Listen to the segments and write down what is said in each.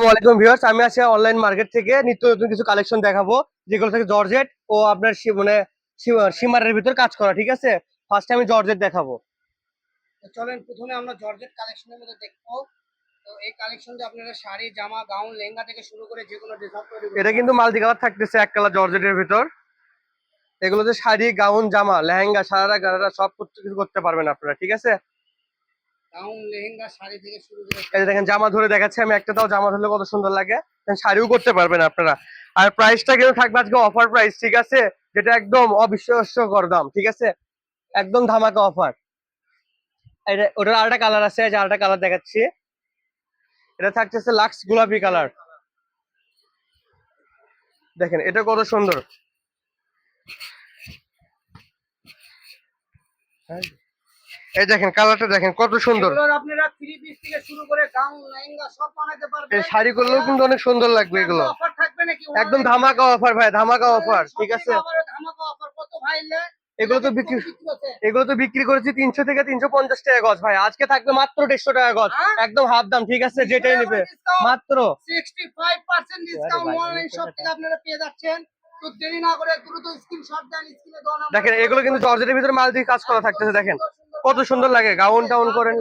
আসসালামু আলাইকুম ভিউয়ার্স আমি আছি অনলাইন মার্কেট থেকে নিত্য নতুন কিছু কালেকশন দেখাবো যেগুলো থেকে জর্জেট ও আপনার মানে সীমারের ভিতর কাজ করা ঠিক আছে? ফার্স্টে আমি জর্জেট দেখাবো। চলেন প্রথমে আমরা জর্জেট কালেকশনের মধ্যে দেখব। তো এই কালেকশনটা আপনারা শাড়ি জামা গাউন লেহেঙ্গা থেকে শুরু করে যে কোনো ড্রেস তৈরি এটা কিন্তু মাল্টি কালার থাকতেছে এক কালার জর্জেটের ভিতর। এগুলোতে শাড়ি গাউন জামা লেহেঙ্গা সারারা গারারা সব কিছু করতে পারবেন আপনারা ঠিক আছে গাউন লেহেঙ্গা শাড়ি থেকে শুরু করে দেখেন, জামা ধরে দেখাচ্ছি আমি একটা, তাও জামা ধরলে কত সুন্দর লাগে। শাড়িও করতে পারবেন আপনারা। আর প্রাইসটা কিন্তু থাকবে আজকে অফার প্রাইস ঠিক আছে? যেটা একদম অবিশ্বাস্যকর দাম, ঠিক আছে? একদম ধামাকা অফার এটা ওটার আরেকটা কালার আছে যে আরেকটা কালার দেখাচ্ছি। এটা থাকতেছে লাক্স কালার দেখেন, এটা কত সুন্দর। এই দেখেন কালারটা দেখেন কত সুন্দর। আপনারা থ্রি পিস থেকে শুরু করে গাউন লেহেঙ্গা সব বানাতে পারবেন। এই শাড়িগুলোও কিন্তু অনেক সুন্দর লাগবে এগুলো অফার থাকবে নাকি? একদম ধামাকা অফার ভাই ধামাকা অফার ঠিক আছে? ধামাকা অফার কত ভাই এগুলো তো বিক্রি এগুলো তো বিক্রি করেছি তিনশো থেকে তিনশো পঞ্চাশ টাকা গজ ভাই। আজকে থাকবে মাত্র দেড়শো টাকা গজ? একদম হাফ দাম ঠিক আছে? যেটাই নেবে মাত্র। 65% ডিসকাউন্ট অনলাইন শপ থেকে আপনারা পেয়ে যাচ্ছেন। তো দেরি না করে দ্রুত স্ক্রিনশট দেন স্ক্রিনে দেওয়া নাম্বার দেখেন এগুলো কিন্তু জর্জেটের ভিতরে মাল দিয়ে কাজ করা থাকতেছে দেখেন। কত সুন্দর লাগে গাউন টাউন করেন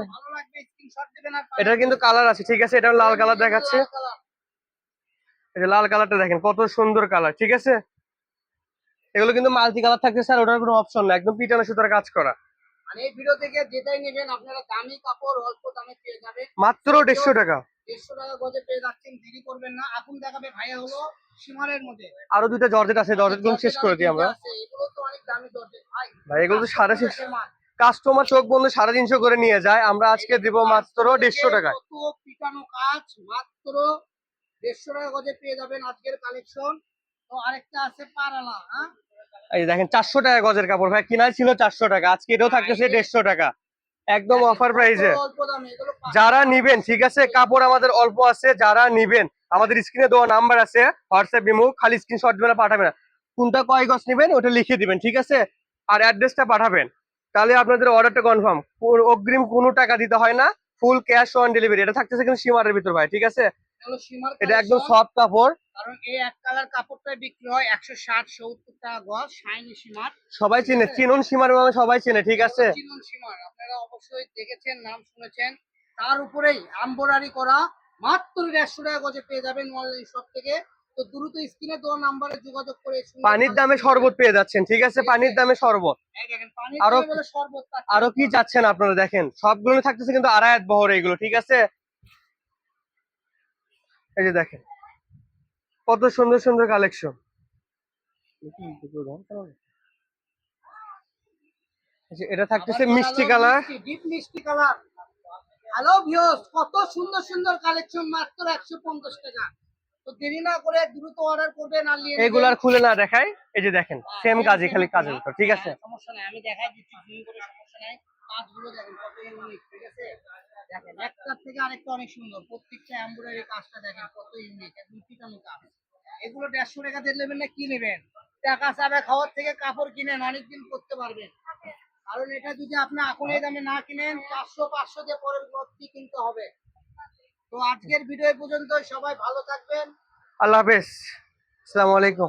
এটার কিন্তু কালার আছে ঠিক আছে? এটা লাল কালার দেখাচ্ছে। লাল কালারটা দেখেন কত সুন্দর কালার ঠিক আছে? এগুলো কিন্তু মাল্টি কালার থাকতেছে স্যার ওটার কোনো অপশন না একদম পিটানো সুতার কাজ করা। আর এই ভিডিও থেকে যেটাই নেবেন আপনারা দামি কাপড় অল্প দামে পেয়ে যাবেন। মাত্র দেড়শো টাকা। দেড়শো টাকা গজে পেয়ে যাচ্ছেন দেরি করবেন না। এখন দেখাবে ভাইয়া হলো সীমারের মধ্যে। আরও দুইটা জর্জেট আছে জর্জেট শেষ করে দিই আমরা। এগুলো তো অনেক দামি দরজে ভাই ভাই এগুলো তো সাড়ে শেষ। কাস্টমার চোখ বন্ধ সাড়ে তিনশো করে নিয়ে যায়। আমরা আজকে দিব মাত্র দেড়শো টাকায়। পিটানো কাজ মাত্র দেড়শো টাকা গজে পেয়ে যাবেন আজকের কালেকশন। তো আরেকটা আছে পারালা হ্যাঁ? এই দেখেন চারশো টাকা গজের কাপড়। ভাই কিনা ছিল চারশো টাকা। আজকে এটাও থাকতেছে দেড়শো টাকা। একদম অফার প্রাইসে যারা নিবেন ঠিক আছে কাপড় আমাদের অল্প আছে যারা নিবেন আমাদের স্ক্রিনে দেওয়া নাম্বার আছে হোয়াটসঅ্যাপ বিমু খালি স্ক্রিনশট দিবেন পাঠাবেন। কোনটা কয় গজ নিবেন ওটা লিখে দিবেন ঠিক আছে? আর অ্যাড্রেসটা পাঠাবেন। তাহলে আপনাদের অর্ডারটা কনফার্ম অগ্রিম কোনো টাকা দিতে হয় না ফুল ক্যাশ অন ডেলিভারি এটা থাকতেছে কিন্তু সীমারের ভিতর ভাই ঠিক আছে? এটা একদম সফট কাপড়। কারণ এই এক কালার কাপড়টা বিক্রি হয় একশো ষাট সত্তর টাকা গজ শাইনি সীমার। সবাই চিনে চিনুন সীমার সবাই চিনে ঠিক আছে? চিনুন সীমার। আপনারা অবশ্যই দেখেছেন নাম শুনেছেন। তার উপরেই এমব্রয়ডারি করা মাত্র দেড়শো টাকা গজে পেয়ে যাবেন অনলাইন শপ থেকে। তো দ্রুত স্ক্রিনে দেওয়া নাম্বারে যোগাযোগ করে পানির দামে শরবত পেয়ে যাচ্ছেন ঠিক আছে? পানির দামে শরবত। আরো-। আরও কি চাচ্ছেন আপনারা দেখেন? সবগুলো থাকতেছে কিন্তু আড়ায়াত বহর এগুলো ঠিক আছে? এই যে দেখেন কত সুন্দর সুন্দর কালেকশন এটা থাকতেছে মিষ্টি কালার মিষ্টি, ডিপ মিষ্টি কালার হ্যালো ভিউস কত সুন্দর সুন্দর কালেকশন মাত্র একশো পঞ্চাশ টাকা। তো দেরি না করে দ্রুত অর্ডার করবেন আর নিয়ে। এগুলার খুলে না দেখাই। এই যে দেখেন সেম কাজই খালি কাজের উপর ঠিক আছে? হ্যাঁ, সমস্যা নাই আমি দেখাই দিচ্ছি জুম করে সমস্যা নাই। কাজগুলো দেখেন কত ইউনিক ঠিক আছে? দেখেন একটা থেকে আরেকটা অনেক সুন্দর প্রত্যেকটা এমব্রয়ডারি কাজটা দেখেন কত ইউনিক একদম পিটানো কাজ। এগুলো দেড়শো টাকা দিয়ে নেবেন না কি নেবেন? টাকা চাবে খাওয়ার থেকে কাপড় কিনেন অনেকদিন করতে পারবেন। কারণ এটা যদি আপনি এখন এই দামে না কিনেন চারশো পাঁচশো দিয়ে পরবর্তী কিনতে হবে। তো আজকের ভিডিও পর্যন্ত সবাই ভালো থাকবেন। আল্লাহ হাফেজ। আসসালামু আলাইকুম।